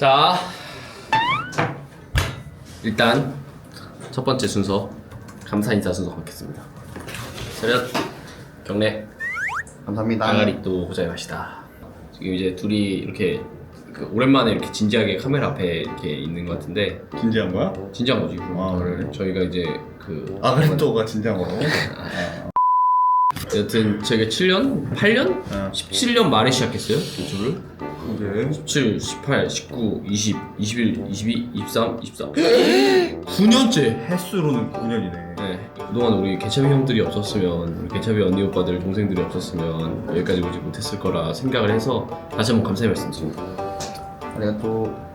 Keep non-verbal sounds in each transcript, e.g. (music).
자, 일단 첫 번째 순서 감사 인사 순서 갖겠습니다. 차렷 경례 감사합니다. 강아리 또 맛이다. 지금 이제 둘이 이렇게 그 오랜만에 이렇게 진지하게 카메라 앞에 이렇게 있는 것 같은데 진지한 거야? 진지한 거지. 아, 그래? 저희가 이제 그 아그리토가 진지한 거라고? (laughs) 여튼 저희가 7년, 8년, 어. 17년 말에 시작했어요 유튜브를. 네. 17, 18, 19, 20, 21, 22, 23, 24 9년째 횟수로는 9년이네. 네. 그동안 우리 개차비 형들이 없었으면 우리 개차비 언니 오빠들 동생들이 없었으면 여기까지 오지 못했을 거라 생각을 해서 다시 한번 감사의 말씀 드립니다 아리가또.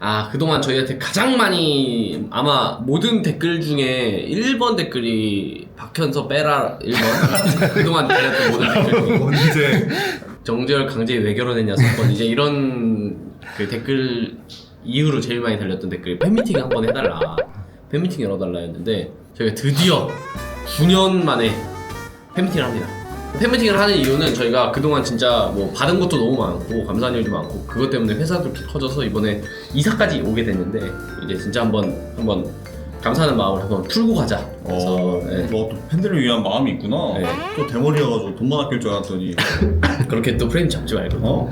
아 그동안 저희한테 가장 많이 아마 모든 댓글 중에 1번 댓글이 박현서 빼라 1번 그동안 달렸던 모든 댓글 언제? 정재열 강제 왜 결혼했냐 사건 이제 이런 그 댓글 이후로 제일 많이 달렸던 댓글이 팬미팅 한번 해달라. 팬미팅 열어달라 했는데 저희가 드디어 9년 만에 팬미팅을 합니다. 팬미팅을 하는 이유는 저희가 그동안 진짜 뭐 받은 것도 너무 많고 감사한 일도 많고 그것 때문에 회사도 커져서 이번에 이사까지 오게 됐는데 이제 진짜 한번 한번 감사하는 마음을 한번 풀고 가자 그래서 어, 네. 너또 팬들을 위한 마음이 있구나. 네. 또 대머리여가지고 돈만 아낄 줄 알았더니. (laughs) 그렇게 또 프레임 잡지 말고 어?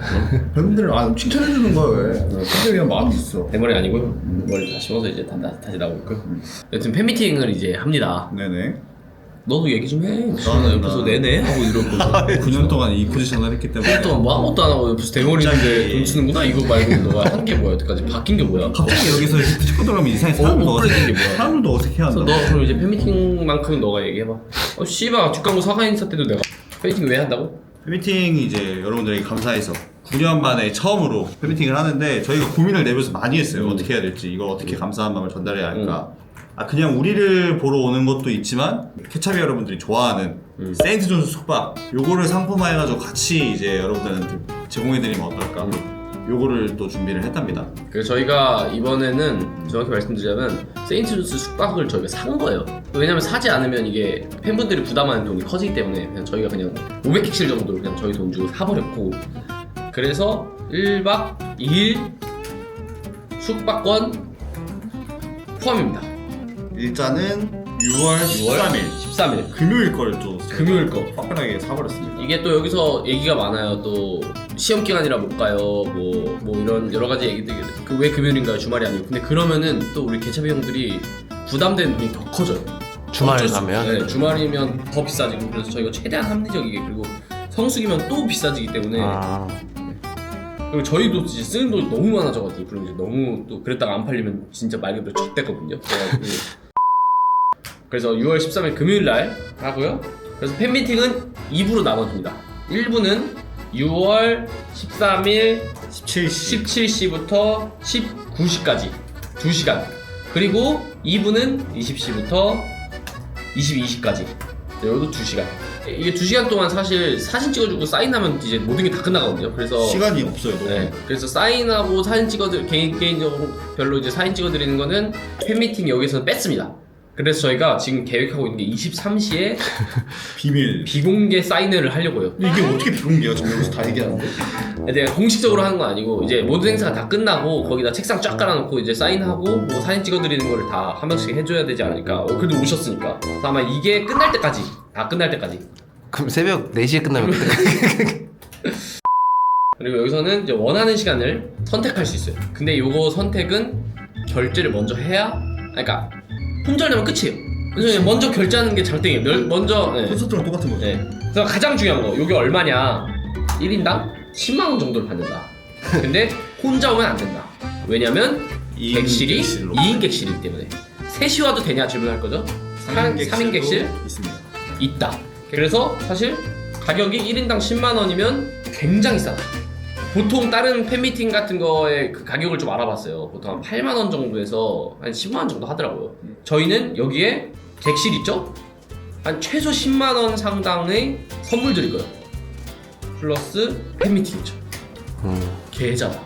팬들 아 칭찬해주는 거야 왜? 팬들 위한 마음이 있어. 대머리 아니고요. 머리 다 심어서 이제 다, 다, 다시 나오고 있고요. 여튼 팬미팅을 이제 합니다. 네네. 너도 얘기 좀 해. 나는- 나는 옆에서 네네 하고 이러고. (laughs) 9년 동안 이 포지션을 했기 때문에. 1년 동안 뭐 아무것도 안 하고 옆에서 대머리인데. 돈 쓰는구나 이거 말고 너가 한 게 뭐야 여태까지 바뀐 게 뭐야? 갑자기 여기서 이렇게 찍고 들어가면 이상해 어, 어색해. 뭐야? 사람들도 어색해한다. 그래서 너 그럼 이제 팬미팅만큼은 너가 얘기해봐. 어 씨발 뒷광고 사과 인사 때도 내가 팬미팅 왜 한다고? 팬미팅이 이제 여러분들에게 감사해서 9년 만에 처음으로 팬미팅을 하는데 저희가 고민을 내면서 많이 했어요. 음. 어떻게 해야 될지, 이걸 어떻게 감사한 마음을 전달해야 할까. 아 그냥 우리를 보러 오는 것도 있지만 케찹이 여러분들이 좋아하는 음. 세인트 존스 숙박 요거를 상품화해가지고 같이 이제 여러분들한테 제공해드리면 어떨까. 음. 요거를 또 준비를 했답니다. 그래서 저희가 이번에는 정확히 말씀드리자면 세인트루스 숙박을 저희가 산 거예요. 왜냐면 사지 않으면 이게 팬분들이 부담하는 돈이 커지기 때문에 그냥 저희가 그냥 500객실 정도를 그냥 저희 돈 주고 사버렸고 그래서 1박 2일 숙박권 포함입니다. 일자는 6월 13일 13일 금요일 거를 또 금요일 거. 화끈하게 사버렸습니다. 이게 또 여기서 얘기가 많아요. 또 시험 기간이라 못 가요. 뭐, 뭐 이런 여러 가지 얘기들이 그 왜 금요일인가요? 주말이 아니고. 근데 그러면은 또 우리 개차비 형들이 부담되는 돈이 더 커져요. 주말에 어쩔 수- 가면? 네, 주말이면 더 비싸지고 그래서 저희가 최대한 합리적이게 그리고 성수기면 또 비싸지기 때문에 아, 그리고 저희도 이제 쓰는 돈이 너무 많아져가지고 그리고 이제 너무 또 그랬다가 안 팔리면 진짜 말 그대로 젖대거든요. 그래가지고 그래서 6월 13일 금요일 날 하고요. 그래서 팬미팅은 2부로 나눠집니다. 1부는 6월 13일 17시 17시부터 19시까지 2시간 그리고 2부는 20시부터 22시까지 이것도 2시간 이게 2시간 동안 사실 사진 찍어주고 사인하면 이제 모든 게 다 끝나거든요 그래서 시간이 없어요. 너무. 네, 그래서 사인하고 사진 찍어드 개인 개인적으로 별로 이제 사인 찍어드리는 거는 팬미팅 여기서 뺐습니다 그래서 저희가 지금 계획하고 있는 게 23시에 (laughs) 비밀. 비공개 사인회를 하려고요 이게 어떻게 비공개야? 지금 여기서 다 얘기하는데. 내가 공식적으로 하는 건 아니고 이제 모든 행사가 다 끝나고 거기다 책상 쫙 깔아놓고 이제 사인하고 뭐 사진 찍어드리는 거를 다 한 명씩 해줘야 되지 않을까 어, 그래도 오셨으니까 그래서 아마 이게 끝날 때까지 다 끝날 때까지 그럼 새벽 4시에 끝나면 (laughs) 그리고 여기서는 이제 원하는 시간을 선택할 수 있어요 근데 요거 선택은 결제를 먼저 해야 그러니까 품절되면 끝이에요 그래서 먼저 결제하는 게 장땡이에요 멸- 먼저 네. 콘서트랑 똑같은 거죠. 네. 그래서 가장 중요한 거, 이게 얼마냐? 1인당 10만 원 정도를 받는다. 근데 혼자 오면 안 된다. 왜냐면 이인 객실이 객실로. 2인 객실이기 때문에. 셋이 와도 되냐 질문할 거죠? 3인, 인 객실 있습니다. 있다. 그래서 사실 가격이 1인당 10만 원이면 굉장히 싸다. 보통 다른 팬미팅 같은 거에 그 가격을 좀 알아봤어요. 보통 한 8만 원 정도에서 한 10만 원 정도 하더라고요. 저희는 여기에 객실 있죠? 한 최소 10만 원 상당의 선물들일 거예요. 플러스 팬미팅이죠. 음, 계좌다.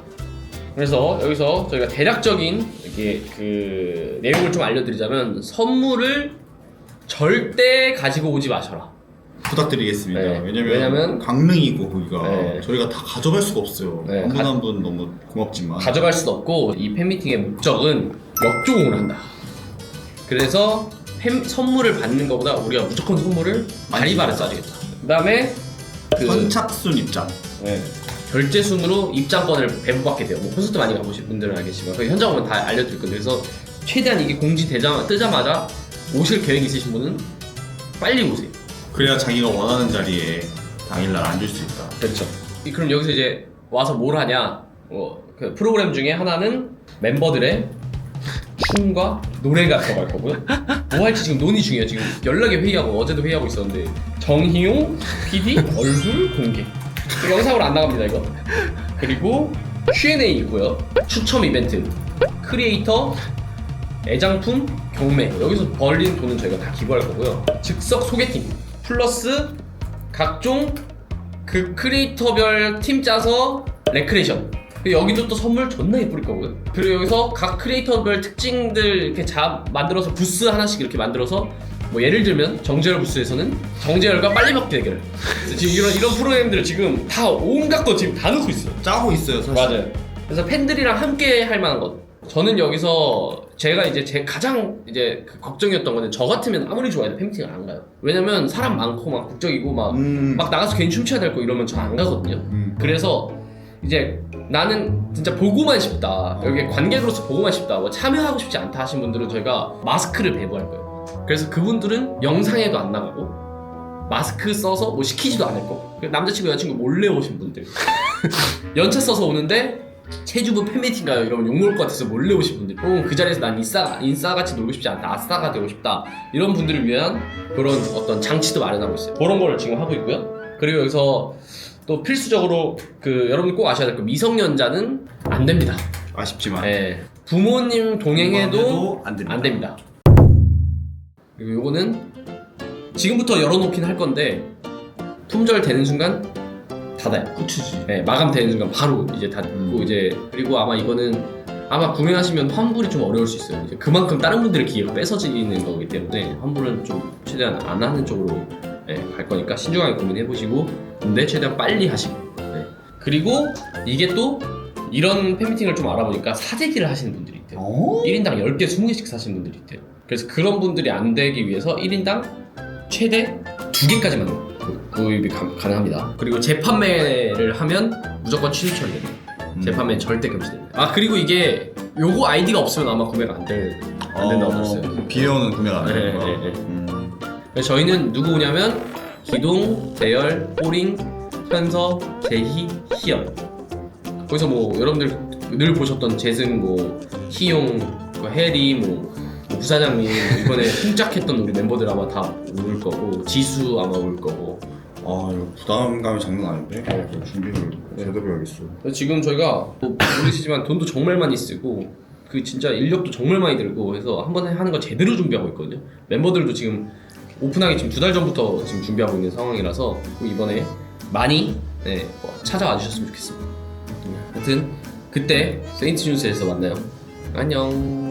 그래서 여기서 저희가 대략적인 이렇게 그 내용을 좀 알려드리자면 선물을 절대 가지고 오지 마셔라. 부탁드리겠습니다. 네. 왜냐면, 왜냐면- 강릉이고 거기가 네. 저희가 다 가져갈 수가 없어요. 네, 한분 가- 한분 너무 고맙지만 가져갈 수도 없고 이 팬미팅의 목적은 역조공을 한다. 그래서 팬 선물을 받는 것보다 우리가 무조건 선물을 바리바리 싸주겠다. 그다음에 그 선착순 입장. 네. 결제순으로 입장권을 배부받게 돼요. 뭐 콘서트 많이 가보신 분들은 알겠지만 그 현장 오면 다 알려드릴 건데 그래서 최대한 이게 공지 되자 뜨자마자 오실 계획 있으신 분은 빨리 오세요. 그래야 자기가 원하는 자리에 당일날 앉을 수 있다. 그렇죠. 이- 그럼 여기서 이제 와서 뭘 하냐? 어, 그 프로그램 중에 하나는 member들의 춤과 노래가 들어갈 거고요. 뭐 할지 지금 논의 중이에요. 지금 연락에 회의하고 어제도 회의하고 있었는데 정희용 PD 얼굴 공개. 영상으로 안 나갑니다 이거. 그리고 Q&A 있고요. 추첨 이벤트, 크리에이터, 애장품, 경매 여기서 벌린 돈은 저희가 다 기부할 거고요. 즉석 소개팅 플러스 각종 그 크리에이터별 팀 짜서 레크레이션 여기도 또 선물 존나 예쁠 거고요 그리고 여기서 각 크리에이터별 특징들 이렇게 자 만들어서 부스 하나씩 이렇게 만들어서 뭐 예를 들면 정재열 부스에서는 정재열과 빨리 먹기 대결 그래서 지금 이런 이런 프로그램들을 지금 다 온갖 거 지금 다 넣고 있어요 짜고 있어요, 사실. 맞아요. 그래서 팬들이랑 함께 할 만한 것. 저는 여기서 제가 이제 제 가장 이제 그 걱정이었던 거는 저 같으면 아무리 좋아해도 팬미팅을 안 가요. 왜냐면 사람 많고 막 국적이고 막 막 음. 나가서 괜히 춤춰야 될 거 이러면 저 안 가거든요. 음. 그래서 이제 나는 진짜 보고만 싶다. 여기 관객으로서 보고만 싶다. 뭐 참여하고 싶지 않다 하신 분들은 저희가 마스크를 배부할 거예요. 그래서 그분들은 영상에도 안 나가고 마스크 써서 뭐 시키지도 않을 거. 남자친구 여자친구 몰래 오신 분들. (laughs) 연차 써서 오는데 체주부 팬미팅 가요 이러면 욕먹을 것 같아서 몰래 오신 분들 혹은 그 자리에서 난 인싸, 인싸같이 놀고 싶지 않다 아싸가 되고 싶다 이런 분들을 위한 그런 어떤 장치도 마련하고 있어요 그런 거를 지금 하고 있고요 그리고 여기서 또 필수적으로 그 여러분이 꼭 아셔야 될 거 미성년자는 안 됩니다 아쉽지만. 예. 부모님 동행해도 안 됩니다. 안 됩니다 그리고 요거는 지금부터 열어놓긴 할 건데 품절 되는 순간 닫아요 후추지. 네, 마감되는 순간 바로 이제 닫고 음. 이제 그리고 아마 이거는 아마 구매하시면 환불이 좀 어려울 수 있어요. 이제 그만큼 다른 분들의 기회가 뺏어지는 거기 때문에 환불은 좀 최대한 안 하는 쪽으로 네, 갈 거니까 신중하게 고민해 보시고 근데 최대한 빨리 하시고 네. 그리고 이게 또 이런 팬미팅을 좀 알아보니까 사재기를 하시는 분들이 있대요. 어? 1인당 10개, 20개씩 사시는 분들이 있대요. 그래서 그런 분들이 안 되기 위해서 1인당 최대 2개까지만 구- 구입이 가, 가능합니다. 그리고 재판매를 하면 무조건 취소 처리됩니다. 음. 재판매 절대 금지됩니다. 아 그리고 이게 요거 아이디가 없으면 아마 구매가 안, 될, 안 된다고 들었어요. 비례오는 구매가 안 네, 되는 거야. 네, 네. 음. 그래서 저희는 누구 오냐면 기동, 대열, 뽀링, 현서, 제희, 희연 거기서 뭐 여러분들 늘 보셨던 재승, 뭐 희용, 뭐 해리, 뭐, 뭐 부사장님 뭐 이번에 쿵짝했던 우리 멤버들 아마 다 올 거고 지수 아마 올 거고 아 이거 부담감이 장난 아닌데. 네. 어, 준비를 제대로 해야겠어. 그래서 지금 저희가 뭐 모르시지만 돈도 정말 많이 쓰고 그 진짜 인력도 정말 많이 들고 해서 한 번에 하는 거 제대로 준비하고 있거든요. 멤버들도 지금 오픈하기 지금 두 달 전부터 지금 준비하고 있는 상황이라서 꼭 이번에 많이 네, 뭐 찾아와 주셨으면 좋겠습니다. 하여튼 그때 세인트 준스에서 만나요. 안녕.